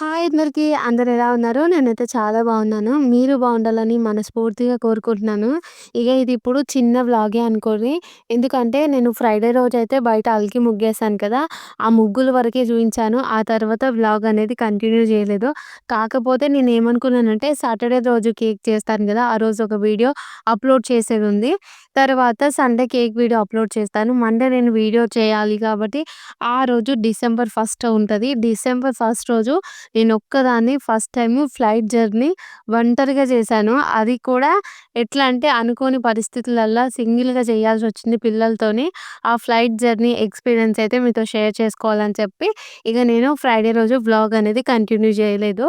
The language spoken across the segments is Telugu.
హాయ్ అందరికి. అందరు ఎలా ఉన్నారు? నేనైతే చాలా బాగున్నాను. మీరు బాగుండాలని మనస్ఫూర్తిగా కోరుకుంటున్నాను. ఇక ఇది ఇప్పుడు చిన్న వ్లాగే అనుకోండి. ఎందుకంటే నేను ఫ్రైడే రోజైతే బయట అలికి ముగ్గేసాను కదా! ఆ ముగ్గుల వరకే చూపించాను ఆ తర్వాత వ్లాగ్ అనేది కంటిన్యూ చేయలేదు. కాకపోతే నేను ఏమనుకున్నానంటే సాటర్డే రోజు కేక్ చేస్తాను కదా! ఆ రోజు ఒక వీడియో అప్‌లోడ్ చేసేది ఉంది. తర్వాత సండే కేక్ వీడియో అప్‌లోడ్ చేస్తాను. మండే నేను వీడియో చేయాలి కాబట్టి ఆ రోజు డిసెంబర్ ఫస్ట్ ఉంటుంది డిసెంబర్ ఫస్ట్ రోజు నేను ఒక్కదాన్ని ఫస్ట్ టైము ఫ్లైట్ జర్నీ ఒంటరిగా చేశాను. అది కూడా ఎట్లా అంటే అనుకోని పరిస్థితులల్లో సింగిల్‌గా చేయాల్సి వచ్చింది పిల్లలతోని. ఆ ఫ్లైట్ జర్నీ ఎక్స్‌పీరియన్స్ అయితే మీతో షేర్ చేసుకోవాలని చెప్పి ఇక నేను ఫ్రైడే రోజు వ్లాగ్ అనేది కంటిన్యూ చేయలేదు.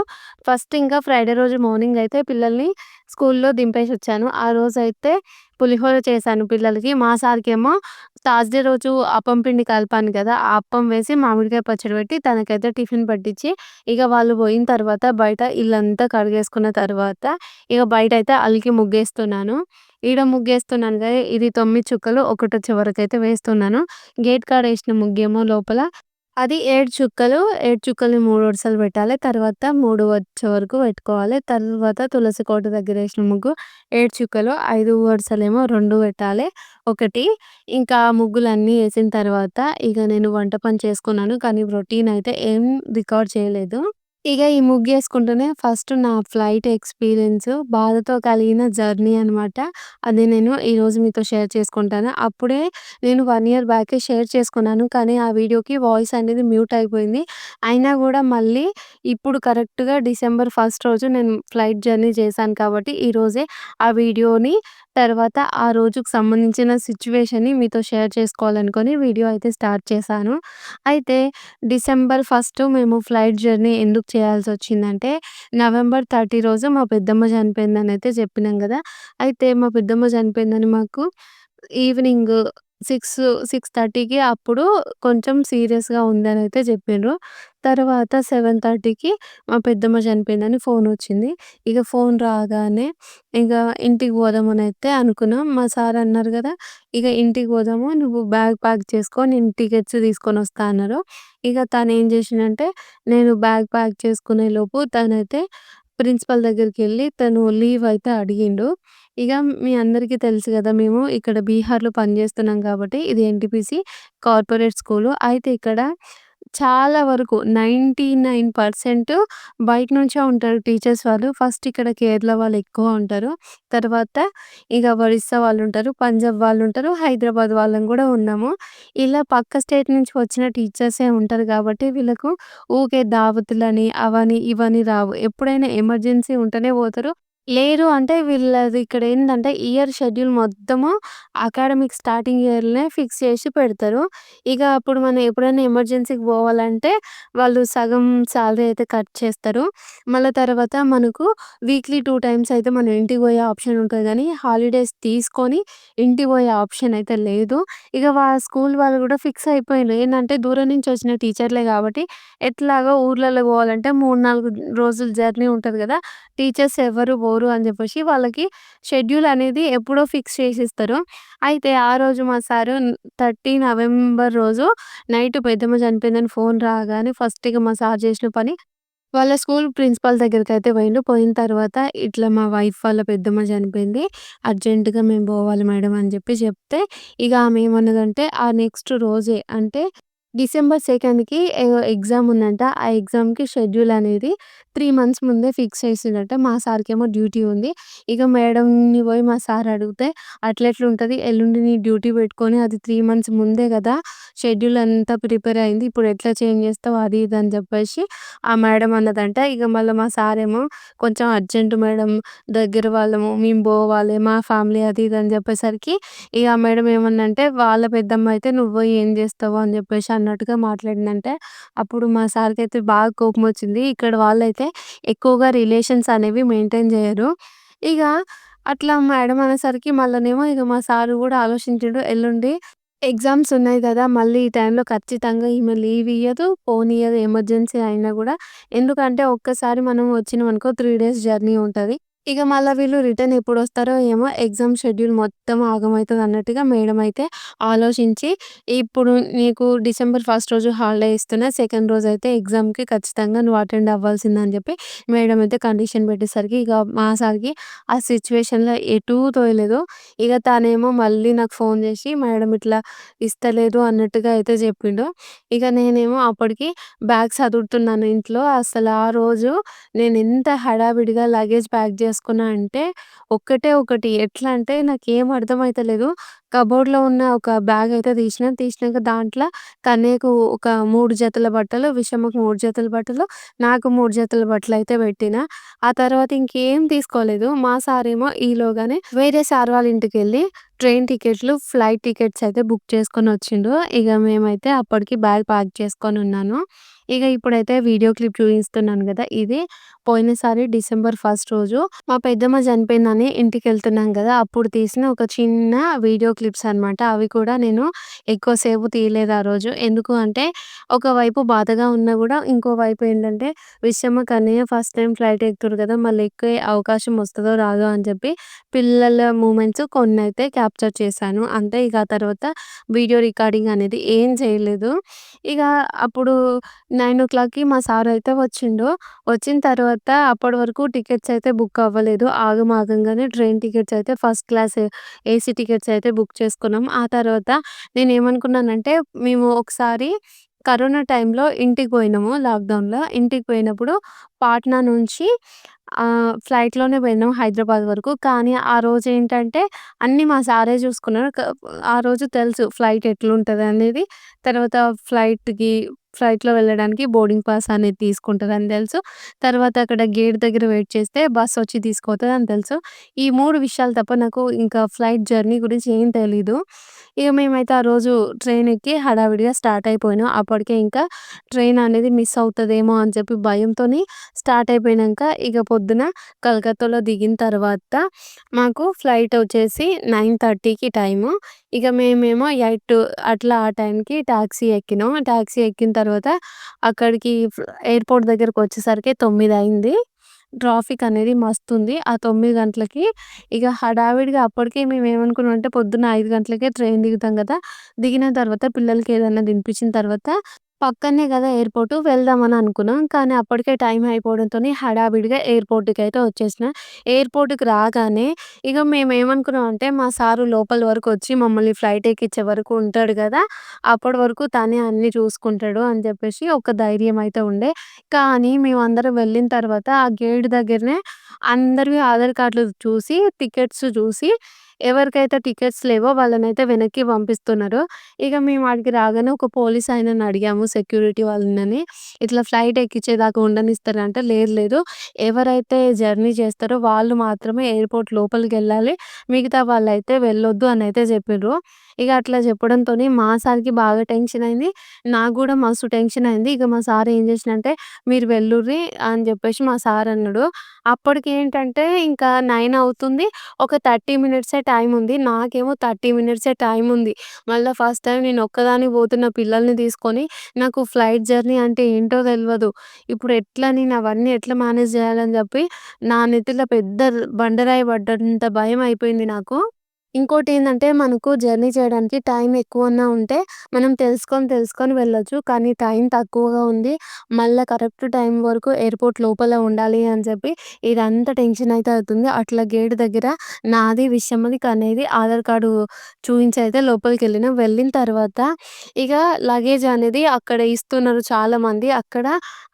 ఫస్ట్ ఇంకా ఫ్రైడే రోజు మార్నింగ్ అయితే పిల్లల్ని స్కూల్‌లో దింపేసి వచ్చాను ఆ రోజు అయితే పులిహోర చేశాను పిల్లలకి. మా సార్‌కేమో థర్స్‌డే రోజు అప్పం పిండి కలిపాను కదా! ఆ అప్పం వేసి మామిడికాయ పచ్చడి పెట్టి తనకైతే టిఫిన్ పట్టించి ఇక వాళ్ళు పోయిన తర్వాత బయట ఇల్లంతా కడిగేసుకున్న తర్వాత ఇక బయట అయితే అలికి ముగ్గేస్తున్నాను. ఈడ ముగ్గేస్తున్నాను కదా! ఇది తొమ్మిది చుక్కలు ఒకటో చివరకైతే వేస్తున్నాను. గేట్ కాడ వేసిన ముగ్గేమో లోపల అది ఏడు చుక్కలు. ఏడు చుక్కలు మూడు వరుసలు పెట్టాలి. తర్వాత మూడు వచ్చే వరకు పెట్టుకోవాలి. తర్వాత తులసి కోట దగ్గర వేసిన ముగ్గు ఏడు చుక్కలు. 5 వరుసలేమో రెండు పెట్టాలి. ఒకటి ఇంకా ముగ్గులన్నీ వేసిన తర్వాత ఇక నేను వంట పని చేసుకున్నాను. కానీ రొటీన్ అయితే ఏం రికార్డ్ చేయలేదు. ఇక ఈ ముగ్గేసుకుంటూనే ఫస్ట్ నా ఫ్లైట్ ఎక్స్‌పీరియన్స్ బాధతో కలిగిన జర్నీ అనమాట. అది నేను ఈరోజు మీతో షేర్ చేసుకుంటాను. అప్పుడే నేను 1 ఇయర్ బ్యాకే షేర్ చేసుకున్నాను. కానీ ఆ వీడియోకి వాయిస్ అనేది మ్యూట్ అయిపోయింది. అయినా కూడా మళ్ళీ ఇప్పుడు కరెక్ట్‌గా డిసెంబర్ ఫస్ట్ రోజు నేను ఫ్లైట్ జర్నీ చేశాను కాబట్టి ఈరోజే ఆ వీడియోని తర్వాత ఆ రోజుకు సంబంధించిన సిట్యుయేషన్‌ని మీతో షేర్ చేసుకోవాలనుకోని వీడియో అయితే స్టార్ట్ చేశాను. అయితే డిసెంబర్ ఫస్ట్ మేము ఫ్లైట్ జర్నీ ఎందుకు చేయాల్సి వచ్చిందంటే నవంబర్ 30 రోజు మా పెద్దమ్మ చనిపోయిందని అయితే చెప్పినాం కదా! అయితే మా పెద్దమ్మ చనిపోయిందని మాకు ఈవినింగ్ 6, 6:30కి అప్పుడు కొంచెం సీరియస్‌గా ఉందని అయితే చెప్పిండ్రు. తర్వాత 7:30కి మా పెద్దమ్మ చనిపోయిందని ఫోన్ వచ్చింది ఇక ఫోన్ రాగానే ఇక ఇంటికి పోదామనైతే అనుకున్నాం. మా సార్ అన్నారు కదా! ఇక ఇంటికి పోదాము. నువ్వు బ్యాగ్ ప్యాక్ చేసుకో. నేను టికెట్స్ తీసుకొనొస్తా అన్నారు. ఇక తనేం చేసిండంటే నేను బ్యాగ్ ప్యాక్ చేసుకునే లోపు తనైతే ప్రిన్సిపల్ దగ్గరికెళ్ళి తను లీవ్ అయితే అడిగిండు. ఇక మీ అందరికీ తెలుసు కదా! మేము ఇక్కడ బీహార్‌లో పనిచేస్తున్నాం కాబట్టి ఇది ఎన్‌టీపీసీ కార్పొరేట్ స్కూలు. అయితే ఇక్కడ చాలా వరకు 99% బయట నుంచే ఉంటారు టీచర్స్ వాళ్ళు. ఫస్ట్ ఇక్కడ కేరళ వాళ్ళు ఎక్కువ ఉంటారు. తర్వాత ఇక ఒరిస్సా వాళ్ళుంటారు. పంజాబ్ వాళ్ళు ఉంటారు హైదరాబాద్ వాళ్ళం కూడా ఉన్నాము. ఇలా పక్క స్టేట్ నుంచి వచ్చిన టీచర్సే ఉంటారు కాబట్టి వీళ్ళకు ఊకే దావతులని అవని ఇవని రావు. ఎప్పుడైనా ఎమర్జెన్సీ ఉంటేనే పోతారు. లేరు అంటే వీళ్ళది ఇక్కడ ఏంటంటే ఇయర్ షెడ్యూల్ మొత్తము అకాడమిక్ స్టార్టింగ్ ఇయర్నే ఫిక్స్ చేసి పెడతారు. ఇక అప్పుడు మనం ఎప్పుడైనా ఎమర్జెన్సీకి పోవాలంటే వాళ్ళు సగం శాలరీ అయితే కట్ చేస్తారు. మళ్ళా తర్వాత మనకు వీక్లీ టూ టైమ్స్ అయితే మనం ఇంటికి పోయే ఆప్షన్ ఉంటుంది కానీ హాలిడేస్ తీసుకొని ఇంటికి పోయే ఆప్షన్ అయితే లేదు. ఇక వా స్కూల్ వాళ్ళు కూడా ఫిక్స్ అయిపోయినారు ఏంటంటే దూరం నుంచి వచ్చిన టీచర్లే కాబట్టి ఎట్లాగో ఊర్లలో పోవాలంటే 3, 4 రోజులు జర్నీ ఉంటుంది కదా! టీచర్స్ ఎవరు పోరు అని చెప్పేసి వాళ్ళకి షెడ్యూల్ అనేది ఎప్పుడో ఫిక్స్ చేసిస్తారు. అయితే ఆ రోజు మా సారు 30 నవంబర్ రోజు నైట్ పెద్దమ్మ చనిపోయిందని ఫోన్ రాగానే ఫస్ట్ ఇక మా సార్ చేసిన పని వాళ్ళ స్కూల్ ప్రిన్సిపల్ అయితే పోయిండు. పోయిన తర్వాత ఇట్లా మా వైఫ్ వాళ్ళ పెద్దమ్మ చనిపోయింది. అర్జెంట్‌గా మేము పోవాలి మేడం అని చెప్పి చెప్తే ఇక ఆమె ఏమన్నదంటే ఆ నెక్స్ట్ రోజే అంటే డిసెంబర్ సెకండ్‌కి ఏదో ఎగ్జామ్ ఉందంట. ఆ ఎగ్జామ్‌కి షెడ్యూల్ అనేది త్రీ మంత్స్ ముందే ఫిక్స్ చేసిండ్రట. మా సార్‌కేమో డ్యూటీ ఉంది. ఇక మేడంని పోయి మా సార్ అడిగితే అట్లెట్లుంటది ఎల్లుండి నీ డ్యూటీ పెట్టుకొని అది త్రీ మంత్స్ ముందే కదా! షెడ్యూల్ అంతా ప్రిపేర్ అయింది. ఇప్పుడు ఎట్లా చేంజ్ చేస్తావు అది ఇది అని చెప్పేసి ఆ మేడం అన్నదంట. ఇక మళ్ళా మా సార్ ఏమో కొంచెం అర్జెంట్ మేడం దగ్గర వాళ్ళము మేము పోవాలి మా ఫ్యామిలీ అది ఇది అని చెప్పేసరికి ఇక ఆ మేడం ఏమన్నంటే వాళ్ళ పెద్దమ్మ అయితే నువ్వు పోయి ఏం చేస్తావు అని చెప్పేసి అన్నట్టుగా మాట్లాడిందంటే అప్పుడు మా సార్కి అయితే బాగా కోపం వచ్చింది ఇక్కడ వాళ్ళైతే ఎక్కువగా రిలేషన్స్ అనేవి మెయింటైన్ చేయరు. ఇక అట్లా మేడం అనేసరికి మళ్ళనేమో ఇక మా సారు కూడా ఆలోచించిండు ఎల్లుండి ఎగ్జామ్స్ ఉన్నాయి కదా! మళ్ళీ ఈ టైంలో ఖచ్చితంగా ఈమె లీవ్ ఇయ్యదు, పోనీయదు ఎమర్జెన్సీ అయినా కూడా. ఎందుకంటే ఒక్కసారి మనం వచ్చినామనుకో త్రీ డేస్ జర్నీ ఉంటుంది ఇక మళ్ళీ వీళ్ళు రిటర్న్ ఎప్పుడు వస్తారో ఏమో ఎగ్జామ్ షెడ్యూల్ మొత్తం ఆగమవుతుంది అన్నట్టుగా మేడం అయితే ఆలోచించి, ఇప్పుడు నీకు డిసెంబర్ ఫస్ట్ రోజు హాలిడే ఇస్తున్నా. సెకండ్ రోజు అయితే ఎగ్జామ్‌కి ఖచ్చితంగా నువ్వు అటెండ్ అవ్వాల్సిందే అని చెప్పి మేడం అయితే కండిషన్ పెట్టేసరికి ఇక మా సార్‌కి ఆ సిచ్యువేషన్‌లో ఎటూ తోయలేదు. ఇక తనేమో మళ్ళీ నాకు ఫోన్ చేసి మేడం ఇట్లా ఇస్తలేదు అన్నట్టుగా అయితే చెప్పిండు. ఇక నేనేమో అప్పటికి బ్యాగ్ చదువుతున్నాను ఇంట్లో. అసలు ఆ రోజు నేను ఎంత హడావిడిగా లగేజ్ ప్యాక్ చేసుకున్నా అంటే ఒక్కటే ఒకటి ఎట్లా అంటే నాకేం అర్థమైతలేదు. కబోర్డ్‌లో ఉన్న ఒక బ్యాగ్ అయితే తీసిన తీసినాక దాంట్లో కన్నయ్యకు ఒక మూడు జతల బట్టలు, విషమ్మకు మూడు జతల బట్టలు, నాకు మూడు జతల బట్టలు అయితే పెట్టిన ఆ తర్వాత ఇంకేం తీసుకోలేదు. మా సార్ ఏమో ఈలోగానే వేరే సార్ వాళ్ళ ఇంటికి వెళ్ళి ట్రైన్ టికెట్లు, ఫ్లైట్ టికెట్స్ అయితే బుక్ చేసుకొని వచ్చిండు ఇక మేమైతే అప్పటికి బ్యాగ్ ప్యాక్ చేసుకొని ఉన్నాను ఇక ఇప్పుడైతే వీడియో క్లిప్ చూపిస్తున్నాను కదా ఇది పోయినసారి డిసెంబర్ ఫస్ట్ రోజు మా పెద్దమ్మ చనిపోయిందని ఇంటికి వెళ్తున్నాం కదా అప్పుడు తీసిన ఒక చిన్న వీడియో క్లిప్స్ అనమాట. అవి కూడా నేను ఎక్కువసేపు తీయలేదు ఆ రోజు. ఎందుకు అంటే ఒకవైపు బాధగా ఉన్నా కూడా ఇంకో వైపు ఏంటంటే విషయమ్మ, కన్నయ్య ఫస్ట్ టైం ఫ్లైట్ ఎక్కుతారు కదా మళ్ళీ ఎక్కే అవకాశం వస్తుందో రాదో అని చెప్పి పిల్లల మూమెంట్స్ కొన్నైతే క్యాప్చర్ చేశాను. అంతే ఇక ఆ తర్వాత వీడియో రికార్డింగ్ అనేది ఏం చేయలేదు. ఇక అప్పుడు 9:00కి మా సార్ అయితే వచ్చిండు. వచ్చిన తర్వాత అప్పటి వరకు టికెట్స్ అయితే బుక్ అవ్వలేదు. ఆగమాగంగానే ట్రైన్ టికెట్స్ అయితే ఫస్ట్ క్లాస్ ఏసీ టికెట్స్ అయితే బుక్ చేసుకున్నాం. ఆ తర్వాత నేనేమనుకున్నానంటే మేము ఒకసారి కరోనా టైంలో ఇంటికి పోయినాము లాక్‌డౌన్‌లో. ఇంటికి పోయినప్పుడు పాట్నా నుంచి ఫ్లైట్‌లోనే పోయినాం హైదరాబాద్ వరకు. కానీ ఆ రోజు ఏంటంటే అన్నీ మా సారే చూసుకున్నారు. క ఆ రోజు తెలుసు ఫ్లైట్ ఎట్లుంటదనేది. తర్వాత ఫ్లైట్‌కి ఫ్లైట్‌లో వెళ్ళడానికి బోర్డింగ్ పాస్ అనేది తీసుకుంటుందని తెలుసు. తర్వాత అక్కడ గేట్ దగ్గర వెయిట్ చేస్తే బస్సొచ్చి అని తెలుసు. ఈ మూడు విషయాలు తప్ప నాకు ఇంకా ఫ్లైట్ జర్నీ గురించి ఏం తెలీదు. ఇక మేమైతే ఆ రోజు ట్రైన్ ఎక్కి హడావిడిగా స్టార్ట్ అయిపోయినాం. అప్పటికే ఇంకా ట్రైన్ అనేది మిస్ అవుతుందేమో అని చెప్పి భయంతోని స్టార్ట్ అయిపోయినాక ఇక పొద్దున కలకత్తాలో దిగిన తర్వాత మాకు ఫ్లైట్ వచ్చేసి 9:30కి టైము. ఇక మేమేమో ఎయిట్ అట్లా ఆ టైంకి ట్యాక్సీ ఎక్కినాం. ట్యాక్సీ ఎక్కిన తర్వాత అక్కడికి ఎయిర్పోర్ట్ దగ్గరకు వచ్చేసరికి తొమ్మిది అయింది. ట్రాఫిక్ అనేది మస్తు ఉంది ఆ తొమ్మిది గంటలకి ఇక హడావిడిగా అప్పటికే మేమేమనుకున్నాం అంటే పొద్దున్న ఐదు గంటలకే ట్రైన్ దిగుతాం కదా దిగిన తర్వాత పిల్లలకి ఏదైనా తినిపించిన తర్వాత పక్కనే గదా ఎయిర్‌పోర్టు వెళ్దామని అనుకున్నాం. కానీ అప్పటికే టైం అయిపోవడంతోని హడావిడిగా ఎయిర్‌పోర్ట్‌కయితే వచ్చేసిన. ఎయిర్‌పోర్ట్‌కి రాగానే ఇక మేమేమనుకున్నాం అంటే మా సారు లోపల వరకు వచ్చి మమ్మల్ని ఫ్లైట్ ఎక్కిచ్చే వరకు ఉంటాడు గదా! అప్పటి వరకు తనే అన్నీ చూసుకుంటాడు అని చెప్పేసి ఒక ధైర్యం అయితే ఉండే. కానీ మేమందరం వెళ్ళిన తర్వాత ఆ గేట్ దగ్గరనే అందరివి ఆధార్ కార్డులు చూసి, టికెట్స్ చూసి ఎవరికైతే టికెట్స్ లేవో వాళ్ళనైతే వెనక్కి పంపిస్తున్నారు. ఇక మేము ఆడికి రాగానే ఒక పోలీస్ ఆయనని అడిగాము సెక్యూరిటీ వాళ్ళని. ఇట్లా ఫ్లైట్ ఎక్కించేదాకా ఉండనిస్తారా అంటే లేదు లేదు. ఎవరైతే జర్నీ చేస్తారో వాళ్ళు మాత్రమే ఎయిర్‌పోర్ట్ లోపలికెళ్ళాలి. మిగతా వాళ్ళైతే వెళ్ళొద్దు అనైతే చెప్పిర్రు. ఇక అట్లా చెప్పడంతోని మా సార్‌కి బాగా టెన్షన్ అయింది. నాకు గూడా మస్తు టెన్షన్ అయింది. ఇక మా సార్ ఏం చేసిండంటే మీరు వెళ్ళుర్రి అని చెప్పేసి మా సార్ అన్నాడు. అప్పటికి ఏంటంటే ఇంకా 9 అవుతుంది. ఒక 30 మినిట్సే టైం ఉంది. నాకేమో 30 మినిట్సే టైం ఉంది. మళ్ళీ ఫస్ట్ టైం నేను ఒక్కదాన్ని పోతున్న పిల్లల్ని తీసుకొని నాకు ఫ్లైట్ జర్నీ అంటే ఏంటో తెలియదు ఇప్పుడు ఎట్లా నేను అవన్నీ ఎట్లా మేనేజ్ చేయాలని చెప్పి నా నెత్తిలో పెద్ద బండరాయి పడ్డంత భయం అయిపోయింది నాకు. ఇంకోటేందంటే మనకు జర్నీ చేయడానికి టైం ఎక్కువన్నా ఉంటే మనం తెలుసుకొని, తెలుసుకొని వెళ్ళొచ్చు. కానీ టైం తక్కువగా ఉంది. మళ్ళా కరెక్ట్ టైం వరకు ఎయిర్‌పోర్ట్ లోపల ఉండాలి అని చెప్పి ఇదంతా టెన్షన్ అయితే అవుతుంది. అట్లా గేట్ దగ్గర నాది, విషమ్మది, అనేది ఆధార్ కార్డు చూయించయితే లోపలికెళ్ళినాం. వెళ్ళిన తర్వాత ఇక లగేజ్ అనేది అక్కడ ఇస్తున్నారు చాలామంది. అక్కడ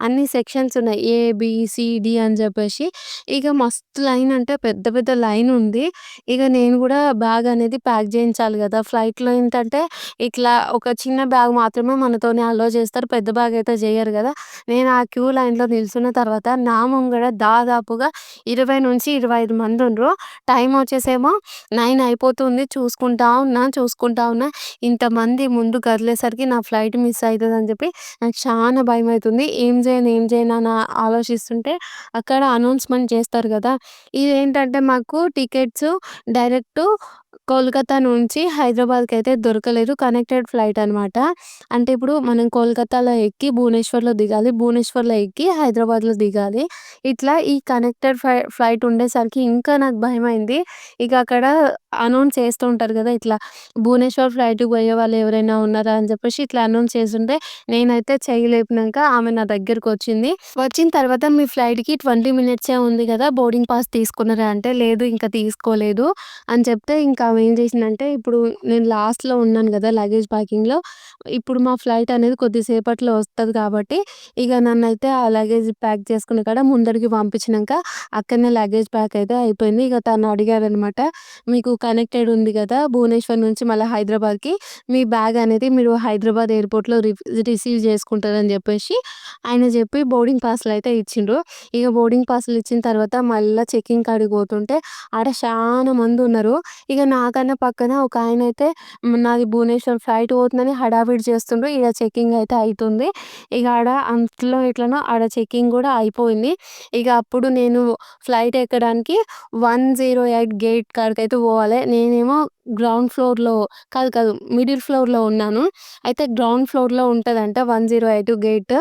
అన్ని సెక్షన్స్ ఉన్నాయి. ఏ, బీ, సి, డి అని చెప్పేసి. ఇక మస్తు లైన్ అంటే పెద్ద పెద్ద లైన్ ఉంది. ఇక నేను కూడా బ్యాగ్ బ్యాగ్ అనేది ప్యాక్ చేయించాలి కదా ఫ్లైట్‌లో ఏంటంటే ఇట్లా ఒక చిన్న బ్యాగ్ మాత్రమే మనతోనే అలో చేస్తారు. పెద్ద బ్యాగ్ అయితే చేయరు కదా నేను ఆ క్యూ లైన్‌లో నిల్చున్న తర్వాత నా ముంగడ దాదాపుగా 20-25 మందుండ్రు. టైం వచ్చేసేమో నైన్ అయిపోతుంది. చూసుకుంటా ఉన్నా, చూసుకుంటా ఉన్నా. ఇంతమంది ముందు కదిలేసరికి నా ఫ్లైట్ మిస్ అయితదని చెప్పి నాకు చాలా భయం అవుతుంది ఏం చేయను, ఏం చేయను అని ఆలోచిస్తుంటే అక్కడ అనౌన్స్‌మెంట్ చేస్తారు కదా ఇదేంటంటే మాకు టికెట్స్ డైరెక్టు కోల్కతా నుంచి హైదరాబాద్‌కైతే దొరకలేదు. కనెక్టెడ్ ఫ్లైట్ అనమాట. అంటే ఇప్పుడు మనం కోల్‌కత్తాలో ఎక్కి భువనేశ్వర్‌లో దిగాలి. భువనేశ్వర్‌లో ఎక్కి హైదరాబాద్‌లో దిగాలి. ఇట్లా ఈ కనెక్టెడ్ ఫ్లై ఫ్లైట్ ఉండేసరికి ఇంకా నాకు భయమైంది. ఇక అక్కడ అనౌన్స్ చేస్తూ ఉంటారు కదా ఇట్లా భువనేశ్వర్ ఫ్లైట్‌కి పోయేవాళ్ళు ఎవరైనా ఉన్నారా? అని చెప్పేసి ఇట్లా అనౌన్స్ చేస్తుంటే నేనైతే చెయ్యి లేపినంక ఆమె నా దగ్గరకొచ్చింది. వచ్చిన తర్వాత మీ ఫ్లైట్‌కి 20 మినిట్సే ఉంది కదా బోర్డింగ్ పాస్ తీసుకున్నారా? అంటే లేదు ఇంకా తీసుకోలేదు అని చెప్తే ఇంకా ఆమె ఏం చేసిందంటే ఇప్పుడు నేను లాస్ట్‌లో ఉన్నాను గదా! లగేజ్ ప్యాకింగ్‌లో ఇప్పుడు మా ఫ్లైట్ అనేది కొద్దిసేపట్లో వస్తుంది కాబట్టి ఇగ నన్నైతే ఆ లగేజ్ ప్యాక్ చేసుకున్న కాడ ముందరికి పంపించినాక అక్కడనే లగేజ్ ప్యాక్ అయితే అయిపోయింది. ఇక తను అడిగారనమాట. మీకు కనెక్టెడ్ ఉంది కదా భువనేశ్వర్ నుంచి మళ్ళీ హైదరాబాద్‌కి మీ బ్యాగ్ అనేది మీరు హైదరాబాద్ ఎయిర్‌పోర్ట్‌లో రివ్ రిసీవ్ చేసుకుంటారని చెప్పేసి ఆయన చెప్పి బోర్డింగ్ పాస్‌లయితే ఇచ్చిండ్రు. ఇక బోర్డింగ్ పాస్‌లు ఇచ్చిన తర్వాత మళ్ళీ చెకింగ్ కాడికి పోతుంటే ఆడ చాలా మంది ఉన్నారు ఇక నాకన్నా పక్కన ఒక ఆయన అయితే నాది భువనేశ్వర్ ఫ్లైట్ పోతుందని హడావిడి చేస్తుండ్రు. ఈడ చెకింగ్ అయితే అవుతుంది ఇక ఆడ అంతలో ఎట్లనో ఆడ చెకింగ్ కూడా అయిపోయింది. ఇక అప్పుడు నేను ఫ్లైట్ ఎక్కడానికి 108 గేట్ కాడికి అయితే పోవాలి. నేనేమో గ్రౌండ్ ఫ్లోర్‌లో కాదు కాదు మిడిల్ ఫ్లోర్‌లో ఉన్నాను. అయితే గ్రౌండ్ ఫ్లోర్‌లో ఉంటదంట 108 గేట్.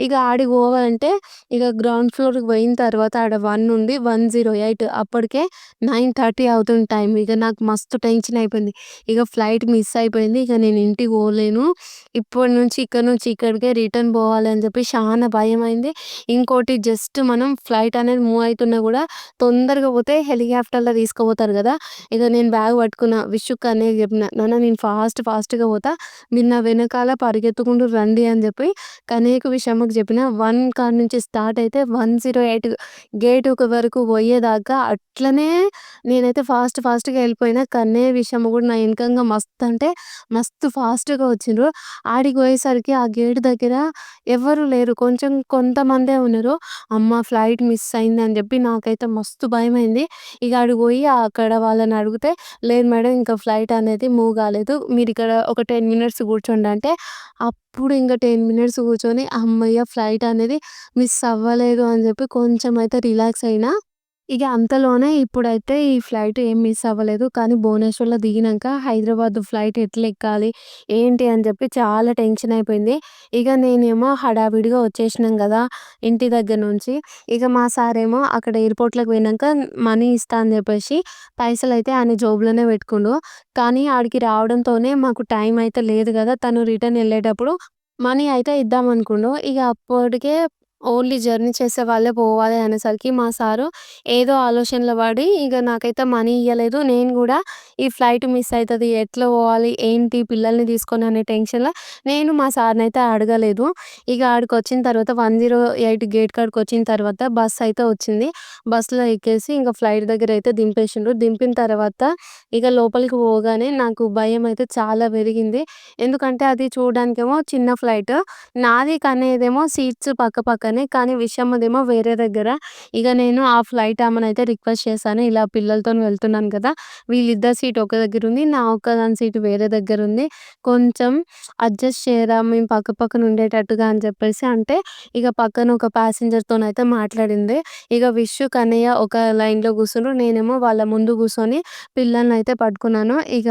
ఇక ఆడికి పోవాలంటే ఇక గ్రౌండ్ ఫ్లోర్‌కి పోయిన తర్వాత ఆడ 1 ఉంది 108 అప్పటికే 9:30 అవుతుంది టైం. ఇక నాకు మస్తు టెన్షన్ అయిపోయింది. ఇక ఫ్లైట్ మిస్ అయిపోయింది. ఇక నేను ఇంటికి పోలేను. ఇప్పటి నుంచి ఇక్కడి నుంచి ఇక్కడికే రిటర్న్ పోవాలని చెప్పి చెప్పి భయం భయమైంది. ఇంకోటి జస్ట్ మనం ఫ్లైట్ అనేది మూవ్ అవుతున్నా కూడా తొందరగా పోతే హెలికాప్టర్‌లో తీసుకుపోతారు కదా ఇక నేను బ్యాగ్ పట్టుకున్న విష్‌కి, అన్నయ్యకి చెప్పిన నాన్న నేను ఫాస్ట్ ఫాస్ట్‌గా పోతా. మీరు నా వెనకాల పరిగెత్తుకుంటూ రండి అని చెప్పి కన్నయ్యకి, విషమ్మకి చెప్పిన. వన్ కాడ నుంచి స్టార్ట్ అయితే 108 గేట్ ఒక వరకు పోయేదాకా అట్లనే నేనైతే ఫాస్ట్ ఫాస్ట్‌గా వెళ్ళిపోయినా కన్నయ్య, విషమ్మ కూడా నా ఇన్కంగా మస్త్ అంటే మస్తు ఫాస్ట్‌గా వచ్చిండ్రు. ఆడికి పోయేసరికి ఆ గేట్ దగ్గర ఎవరు లేరు. కొంచెం కొంతమందే ఉన్నారు. అమ్మ ఫ్లైట్ మిస్ అయింది అని చెప్పి నాకైతే మస్తు భయమైంది. ఇక ఆడికి పోయి అక్కడ వాళ్ళని అడిగితే లేదు మేడం ఇంకా ఫ్లైట్ అనేది మూవ్ కాలేదు. మీరిక్కడ ఒక 10 మినిట్స్ కూర్చోండి అంటే అప్పుడు ఇంకా టెన్ మినిట్స్ కూర్చొని అమ్మయ్య ఫ్లైట్ అనేది మిస్ అవ్వలేదు అని చెప్పి కొంచెం అయితే రిలాక్స్ అయినా. ఇక అంతలోనే ఇప్పుడైతే ఈ ఫ్లైట్ ఏం మిస్ అవ్వలేదు. కానీ భువనేశ్వర్‌లో దిగినాక హైదరాబాద్ ఫ్లైట్ ఎట్లా ఎక్కాలి? ఏంటి? అని చెప్పి చాలా టెన్షన్ అయిపోయింది. ఇక నేనేమో హడావిడిగా వచ్చేసినాం కదా ఇంటి దగ్గర నుంచి. ఇక మా సారేమో అక్కడ ఎయిర్‌పోర్ట్‌లోకి పోయినాక మనీ ఇస్తా అని చెప్పేసి పైసలు అయితే ఆయన జోబులోనే పెట్టుకుండు. కానీ ఆడికి రావడంతోనే మాకు టైం అయితే లేదు కదా తను రిటర్న్ వెళ్ళేటప్పుడు మనీ అయితే ఇద్దాం అనుకుండు. ఇక అప్పటికే ఓన్లీ జర్నీ చేసే వాళ్ళే పోవాలి అనేసరికి మా సారు ఏదో ఆలోచనలో పడి ఇక నాకైతే మనీ ఇవ్వలేదు నేను కూడా ఈ ఫ్లైట్ మిస్ అవుతుంది ఎట్లా పోవాలి? ఏంటి? పిల్లల్ని తీసుకొని అనే టెన్షన్‌లో నేను మా సార్ని అయితే అడగలేదు. ఇక ఆడికి వచ్చిన తర్వాత 108 గేట్ కాడికి వచ్చిన తర్వాత బస్ అయితే వచ్చింది. బస్సులో ఎక్కేసి ఇంక ఫ్లైట్ దగ్గర అయితే దింపేసిండ్రు. దింపిన తర్వాత ఇక లోపలికి పోగానే నాకు భయం అయితే చాలా పెరిగింది. ఎందుకంటే అది చూడడానికేమో చిన్న ఫ్లైట్. నాది, కనేదేమో సీట్స్ పక్క పక్కనే. కానీ విషమ్మదేమో వేరే దగ్గర. ఇక నేను ఆ ఫ్లైట్ ఆమెనైతే రిక్వెస్ట్ చేశాను. ఇలా పిల్లలతోని వెళ్తున్నాను కదా! వీళ్ళిద్దరి సీట్ ఒక దగ్గర ఉంది. నా ఒక్కదాని సీట్ వేరే దగ్గర ఉంది. కొంచెం అడ్జస్ట్ చేయరా? మేము పక్క పక్కన ఉండేటట్టుగా అని చెప్పేసి అంటే ఇక పక్కన ఒక ప్యాసింజర్‌తోనైతే మాట్లాడింది. ఇక విషు, కన్నయ్య ఒక లైన్‌లో కూర్చుండ్రు. నేనేమో వాళ్ళ ముందు కూర్చొని పిల్లల్ని అయితే పట్టుకున్నాను. ఇక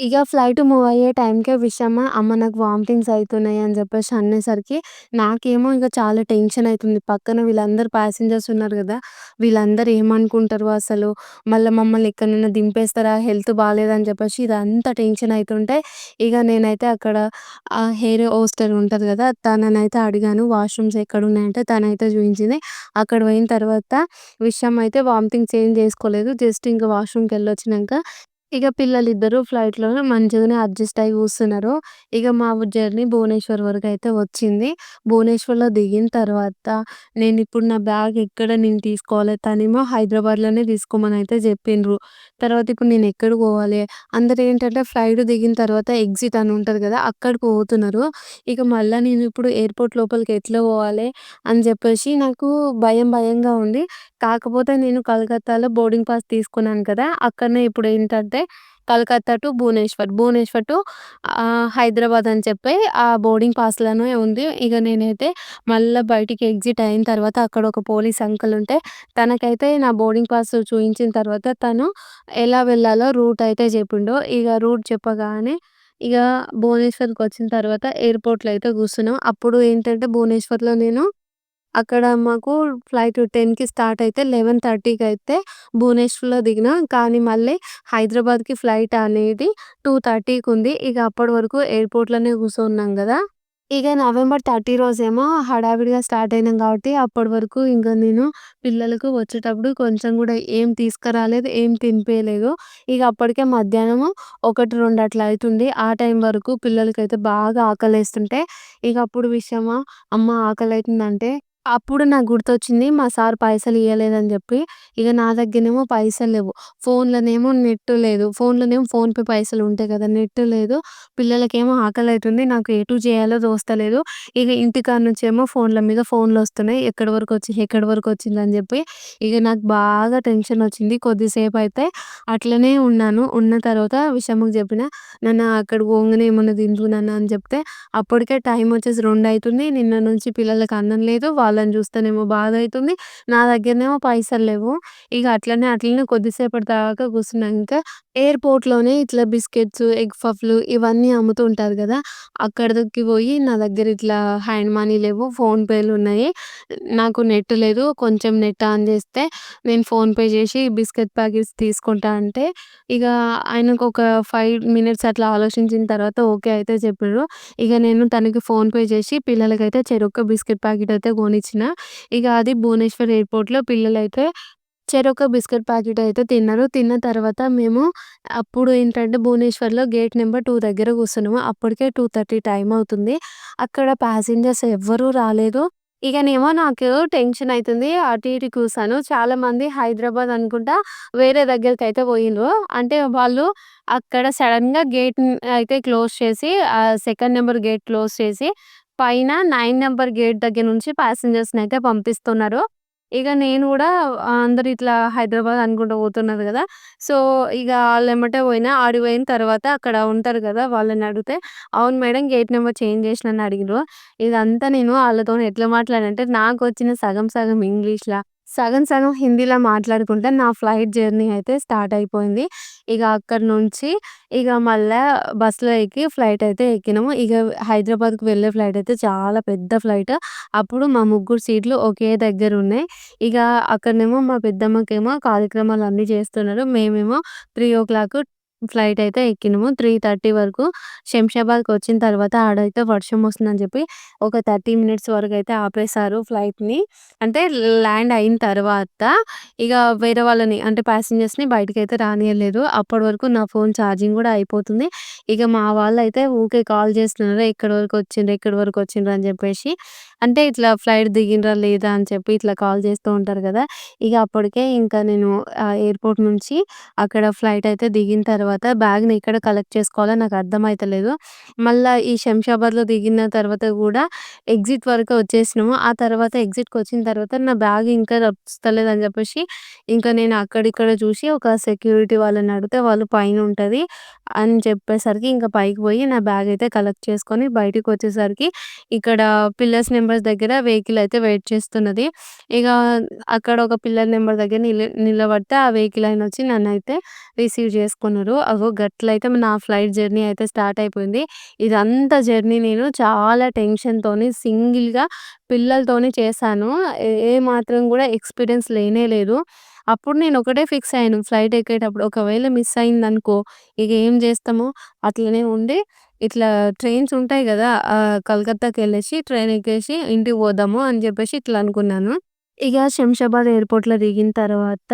ఇక ఫ్లైట్ మూవ్ అయ్యే టైంకే విషయమా అమ్మ నాకు వామిటింగ్స్ అవుతున్నాయి అని చెప్పేసి అనేసరికి నాకేమో ఇక చాలా టెన్షన్ అవుతుంది పక్కన వీళ్ళందరూ ప్యాసింజర్స్ ఉన్నారు కదా వీళ్ళందరూ ఏమనుకుంటారు అసలు? మళ్ళీ మమ్మల్ని ఎక్కడనైనా దింపేస్తారా? హెల్త్ బాగాలేదని చెప్పేసి ఇదంతా టెన్షన్ అవుతుంటే ఇక నేనైతే అక్కడ ఆ హోస్టర్ హోస్టెస్ కదా గదా! తననైతే అడిగాను. వాష్‌రూమ్స్ ఎక్కడున్నాయంటే తనైతే చూపించింది అక్కడ పోయిన తర్వాత విషయం అయితే వామిటింగ్స్ ఏం చేసుకోలేదు. జస్ట్ ఇంక వాష్‌రూమ్‌కి ఎళ్ళొచ్చినంక ఇక పిల్లలిద్దరూ ఫ్లైట్‌లోనే మంచిగానే అడ్జస్ట్ అయ్యి కూర్చున్నారు. ఇక మా జర్నీ భువనేశ్వర్ వరకైతే వచ్చింది. భువనేశ్వర్‌లో దిగిన తర్వాత నేనిప్పుడు నా బ్యాగ్ ఎక్కడ నేను తీసుకోవాలి? తనేమో హైదరాబాద్‌లోనే తీసుకోమనైతే చెప్పిండ్రు. తర్వాత ఇప్పుడు నేను ఎక్కడ పోవాలి? అందరూ ఏంటంటే ఫ్లైట్ దిగిన తర్వాత ఎగ్జిట్ అని ఉంటది గదా! అక్కడికి పోతున్నారు. ఇక మళ్ళా నేను ఇప్పుడు ఎయిర్‌పోర్ట్ లోపలికి ఎట్లా పోవాలి? అని చెప్పేసి నాకు భయం భయంగా ఉంది. కాకపోతే నేను కలకత్తాలో బోర్డింగ్ పాస్ తీసుకున్నాను కదా! అక్కడనే ఇప్పుడు ఏంటంటే కలకత్తా టు భువనేశ్వర్. భువనేశ్వర్ టు హైదరాబాద్ అని చెప్పి ఆ బోర్డింగ్ పాస్‌లోనే ఉంది. ఇక నేనైతే మళ్ళీ బయటికి ఎగ్జిట్ అయిన తర్వాత అక్కడ ఒక పోలీస్ అంకుల్ ఉంటే తనకైతే నా బోర్డింగ్ పాస్ చూపించిన తర్వాత తను ఎలా వెళ్ళాలో రూట్ అయితే చెప్పిండు. ఇక రూట్ చెప్పగానే ఇక భువనేశ్వర్కి వచ్చిన తర్వాత ఎయిర్‌పోర్ట్‌లో అయితే కూర్చున్నాం. అప్పుడు ఏంటంటే భువనేశ్వర్‌లో నేను అక్కడ మాకు ఫ్లైట్ 10కి స్టార్ట్ అయితే 11:30కి అయితే భువనేశ్వర్‌లో దిగినాం. కానీ మళ్ళీ హైదరాబాద్‌కి ఫ్లైట్ అనేది 2:30కి ఉంది. ఇక అప్పటి వరకు ఎయిర్‌పోర్ట్‌లోనే కూర్చున్నాం కదా ఇక నవంబర్ 30 రోజేమో హడావిడిగా స్టార్ట్ అయినాం కాబట్టి అప్పటి వరకు ఇంకా నేను పిల్లలకు వచ్చేటప్పుడు కొంచెం కూడా ఏం తీసుకురాలేదు. ఏం తినిపించలేదు ఇక అప్పటికే మధ్యాహ్నము 1, 2 అట్లా అవుతుంది ఆ టైం వరకు పిల్లలకైతే బాగా ఆకలేస్తుంటే ఇక అప్పుడు విషయమా అమ్మ ఆకలి అవుతుందంటే అప్పుడు నాకు గుర్తొచ్చింది మా సార్ పైసలు ఇవ్వలేదని చెప్పి ఇక నా దగ్గరనేమో పైసలు లేవు. ఫోన్‌లోనేమో నెట్ లేదు. ఫోన్‌లోనేమో ఫోన్‌పే పైసలు ఉంటాయి కదా నెట్ లేదు. పిల్లలకేమో ఆకలి అవుతుంది నాకు ఎటు చేయాలో తోస్తలేదు. ఇక ఇంటికాడ నుంచేమో ఫోన్‌ల మీద ఫోన్లు ఫోన్‌లొస్తున్నాయి. ఎక్కడి వరకొచ్చి ఎక్కడి వరకొచ్చిందని చెప్పి ఇక నాకు బాగా టెన్షన్ వచ్చింది కొద్దిసేపు అయితే అట్లనే ఉన్నాను. ఉన్న తర్వాత విషమకి చెప్పిన నన్ను అక్కడ పోగానే ఏమన్నా తిందువు అని చెప్తే అప్పటికే టైం వచ్చేసి రెండు అవుతుంది నిన్న నుంచి పిల్లలకి అన్నం లేదు. వాళ్ళు వాళ్ళని చూస్తేనేమో అవుతుంది నా దగ్గరనేమో పైసలు లేవు. ఇక అట్లనే అట్లనే కొద్దిసేపటి దాకా కూర్చున్నాక ఎయిర్‌పోర్ట్‌లోనే ఇట్లా బిస్కెట్స్, ఎగ్ పఫ్‌లు ఇవన్నీ అమ్ముతూ ఉంటారు కదా అక్కడికి పోయి నా దగ్గర ఇట్లా హ్యాండ్ మనీ లేవు. ఫోన్‌పేలున్నాయి. నాకు నెట్ లేదు. కొంచెం నెట్ ఆన్ చేస్తే నేను ఫోన్‌పే చేసి బిస్కెట్ ప్యాకెట్స్ తీసుకుంటా అంటే ఇక ఆయనకు ఒక ఫైవ్ మినిట్స్ అట్లా ఆలోచించిన తర్వాత ఓకే అయితే చెప్పారు ఇక నేను తనకి ఫోన్‌పే చేసి పిల్లలకైతే చెరొక్క బిస్కెట్ ప్యాకెట్ అయితే కొని ఇచ్చిన ఇక అది భువనేశ్వర్ ఎయిర్‌పోర్ట్‌లో పిల్లలైతే చెరొక బిస్కెట్ ప్యాకెట్ అయితే తిన్నారు. తిన్న తర్వాత మేము అప్పుడు ఏంటంటే భువనేశ్వర్‌లో గేట్ నెంబర్ టూ దగ్గర కూర్చున్నాము. అప్పటికే 2:30 టైం అవుతుంది. అక్కడ ప్యాసింజర్స్ ఎవ్వరూ రాలేదు. ఇగనేమో నాకు టెన్షన్ అవుతుంది అటు ఇటు కూసాను చాలామంది హైదరాబాద్ అనుకుంటా వేరే దగ్గరికైతే పోయిండ్రు. అంటే వాళ్ళు అక్కడ సడన్గా గేట్ అయితే క్లోజ్ చేసి సెకండ్ నెంబర్ గేట్ క్లోజ్ చేసి పైన నైన్ నెంబర్ గేట్ దగ్గర నుంచి ప్యాసింజర్స్‌నైతే పంపిస్తున్నారు. ఇక నేను కూడా అందరు ఇట్లా హైదరాబాద్ అనుకుంటూ పోతున్నారు కదా సో, ఇక వాళ్ళు ఏమంటే పోయినా. ఆడికి పోయిన తర్వాత అక్కడ ఉంటారు కదా వాళ్ళని అడిగితే అవును మేడం గేట్ నెంబర్ చేంజ్ చేషినా అని అడిగిర్రు. ఇదంతా నేను వాళ్ళతో ఎట్లా నాకు వచ్చిన సగం సగం ఇంగ్లీష్లో సగం సగం హిందీలో మాట్లాడుకుంటా నా ఫ్లైట్ జర్నీ అయితే స్టార్ట్ అయిపోయింది. ఇక అక్కడి నుంచి ఇక మళ్ళా బస్సులో ఎక్కి ఫ్లైట్ అయితే ఎక్కినాము. ఇక హైదరాబాద్‌కి వెళ్ళే ఫ్లైట్ అయితే చాలా పెద్ద ఫ్లైట్. అప్పుడు మా ముగ్గురు సీట్లు ఒకే దగ్గర ఉన్నాయి ఇక అక్కడనేమో మా పెద్దమ్మకేమో కార్యక్రమాలు అన్నీ చేస్తున్నారు. మేమేమో 3:00 ఫ్లైట్ అయితే ఎక్కినాము. 3:30 వరకు శంషాబాద్కి వచ్చిన తర్వాత ఆడైతే వర్షం వస్తుందని చెప్పి ఒక 30 మినిట్స్ వరకు అయితే ఆపేశారు ఫ్లైట్‌ని. అంటే ల్యాండ్ అయిన తర్వాత ఇక వేరే వాళ్ళని అంటే ప్యాసింజర్స్‌ని బయటికైతే రానీయలేదు. అప్పటి వరకు నా ఫోన్ ఛార్జింగ్ కూడా అయిపోతుంది. ఇక మా వాళ్ళైతే ఊకే కాల్ చేస్తున్నారు. ఎక్కడి వరకు వచ్చిండ్రు? ఎక్కడి వరకు వచ్చిండ్రు? అని చెప్పేసి అంటే ఇట్లా ఫ్లైట్ దిగిండ్రా లేదా అని చెప్పి ఇట్లా కాల్ చేస్తూ ఉంటారు కదా ఇక అప్పటికే ఇంకా నేను ఎయిర్‌పోర్ట్ నుంచి అక్కడ ఫ్లైట్ అయితే దిగిన తర్వాత తర్వాత బ్యాగ్‌ని ఎక్కడ కలెక్ట్ చేసుకోవాలో నాకు అర్థమైతలేదు. మళ్ళా ఈ శంషాబాద్‌లో దిగిన తర్వాత కూడా ఎగ్జిట్ వరకు వచ్చేసినాము. ఆ తర్వాత ఎగ్జిట్‌కొచ్చిన తర్వాత నా బ్యాగ్ ఇంకా రప్పిస్తలేదు అని చెప్పేసి ఇంకా నేను అక్కడిక్కడ చూసి ఒక సెక్యూరిటీ వాళ్ళని అడిగితే వాళ్ళు పైన ఉంటుంది అని చెప్పేసరికి ఇంకా పైకి పోయి నా బ్యాగ్ అయితే కలెక్ట్ చేసుకొని బయటికొచ్చేసరికి ఇక్కడ పిల్లర్స్ నెంబర్స్ దగ్గర వెహికల్ అయితే వెయిట్ చేస్తున్నది. ఇక అక్కడ ఒక పిల్లర్ నెంబర్ దగ్గర నిల నిలబడితే ఆ వెహికల్ ఆయన వచ్చి నన్ను అయితే రిసీవ్ చేసుకున్నారు. అగో గట్లయితే నా ఫ్లైట్ జర్నీ అయితే స్టార్ట్ అయిపోయింది. ఇదంతా జర్నీ నేను చాలా టెన్షన్‌తోని సింగిల్‌గా పిల్లలతోని చేశాను. ఏ మాత్రం కూడా ఎక్స్‌పీరియన్స్ లేనే లేదు. అప్పుడు నేను ఒకటే ఫిక్స్ అయ్యాను ఫ్లైట్ ఎక్కేటప్పుడు ఒకవేళ మిస్ అయిందనుకో ఇక ఏం చేస్తామో అట్లనే ఉండి ఇట్లా ట్రైన్స్ ఉంటాయి కదా కలకత్తాకి వెళ్ళేసి ట్రైన్ ఎక్కేసి ఇంటికి పోదాము అని చెప్పేసి ఇట్లా అనుకున్నాను. ఇక శంషాబాద్ ఎయిర్‌పోర్ట్‌లో దిగిన తర్వాత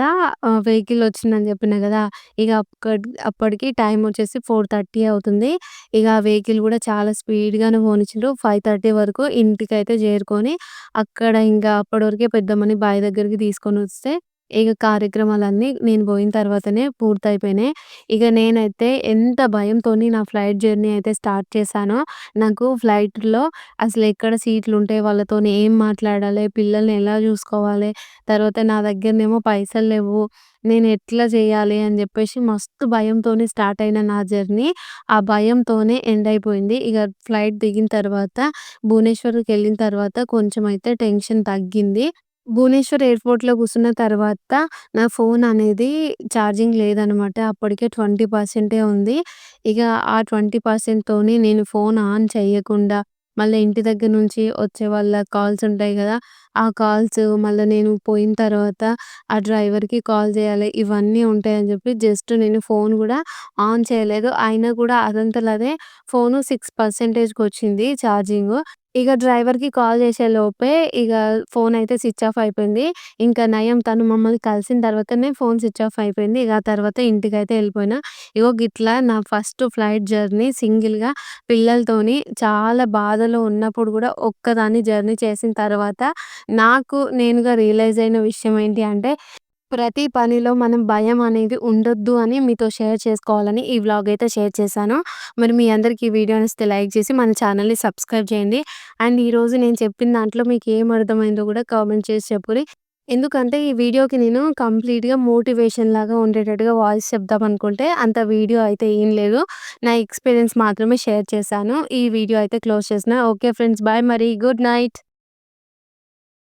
ఆహ్, వెహికల్ వచ్చిందని చెప్పిన కదా ఇక అక్కడ్ అప్పటికి టైం వచ్చేసి 4:30 అవుతుంది. ఇక ఆ వెహికల్ కూడా చాలా స్పీడ్‌గానే పోనిచ్చిండ్రు. 5:30 వరకు ఇంటికైతే చేరుకొని అక్కడ ఇంకా అప్పటి వరకే పెద్దమ్మని బావి దగ్గరికి తీసుకొనొస్తే ఇక కార్యక్రమాలన్నీ నేను పోయిన తర్వాతనే పూర్తయిపోయినాయి. ఇక నేనైతే ఎంత భయంతోని నా ఫ్లైట్ జర్నీ అయితే స్టార్ట్ చేశానో, నాకు ఫ్లైట్‌లో అసలు ఎక్కడ సీట్లు ఉంటాయి వాళ్ళతో ఏం మాట్లాడాలి, పిల్లల్ని ఎలా చూసుకోవాలి, తర్వాత నా దగ్గరనేమో పైసలు లేవు. నేను ఎట్లా చేయాలి అని చెప్పేసి మస్తు భయంతోనే స్టార్ట్ అయిన నా జర్నీ, ఆ భయంతోనే ఎండ్ అయిపోయింది. ఇక ఫ్లైట్ దిగిన తర్వాత భువనేశ్వర్కి వెళ్ళిన తర్వాత కొంచెం అయితే టెన్షన్ తగ్గింది. భువనేశ్వర్ ఎయిర్‌పోర్ట్‌లో కూర్చున్న తర్వాత నా ఫోన్ అనేది ఛార్జింగ్ లేదనమాట. అప్పటికే 20% ఉంది. ఇక ఆ 20%తోనే నేను ఫోన్ ఆన్ చేయకుండా, మళ్ళీ ఇంటి దగ్గర నుంచి వచ్చే వాళ్ళ కాల్స్ ఉంటాయి కదా ఆ కాల్స్ మళ్ళీ నేను పోయిన తర్వాత ఆ డ్రైవర్‌కి కాల్ చేయాలి. ఇవన్నీ ఉంటాయని చెప్పి జస్ట్ నేను ఫోన్ కూడా ఆన్ చేయలేదు. అయినా కూడా అదంతల అదే ఫోను సిక్స్ పర్సెంటేజ్కి వచ్చింది ఛార్జింగు. ఇక డ్రైవర్‌కి కాల్ చేసే లోపే ఇక ఫోన్ అయితే స్విచ్ ఆఫ్ అయిపోయింది. ఇంకా నయం తను మమ్మల్ని కలిసిన తర్వాతనే ఫోన్ స్విచ్ ఆఫ్ అయిపోయింది. ఇక ఆ తర్వాత ఇంటికైతే వెళ్ళిపోయినా ఇగో గిట్లా నా ఫస్ట్ ఫ్లైట్ జర్నీ సింగిల్‌గా పిల్లలతోని చాలా బాధలో ఉన్నప్పుడు కూడా ఒక్కదాన్ని జర్నీ చేసిన తర్వాత నాకు నేనుగా రియలైజ్ అయిన విషయం ఏంటి అంటే, ప్రతి పనిలో మనం భయం అనేది ఉండొద్దు అని మీతో షేర్ చేసుకోవాలని ఈ వ్లాగ్ అయితే షేర్ చేశాను. మరి మీ అందరికీ ఈ వీడియో నచ్చితే లైక్ చేసి మన ఛానల్ని సబ్స్క్రైబ్ చేయండి. అండ్ ఈరోజు నేను చెప్పిన దాంట్లో మీకు ఏం అర్థమైందో కూడా కామెంట్ చేసి చెప్పురి. ఎందుకంటే ఈ వీడియోకి నేను కంప్లీట్‌గా మోటివేషన్ లాగా ఉండేటట్టుగా వాయిస్ చెప్దాం అనుకుంటే అంత వీడియో అయితే ఏం లేదు. నా ఎక్స్‌పీరియన్స్ మాత్రమే షేర్ చేశాను. ఈ వీడియో అయితే క్లోజ్ చేసిన ఓకే ఫ్రెండ్స్ బాయ్ మరి. Good night.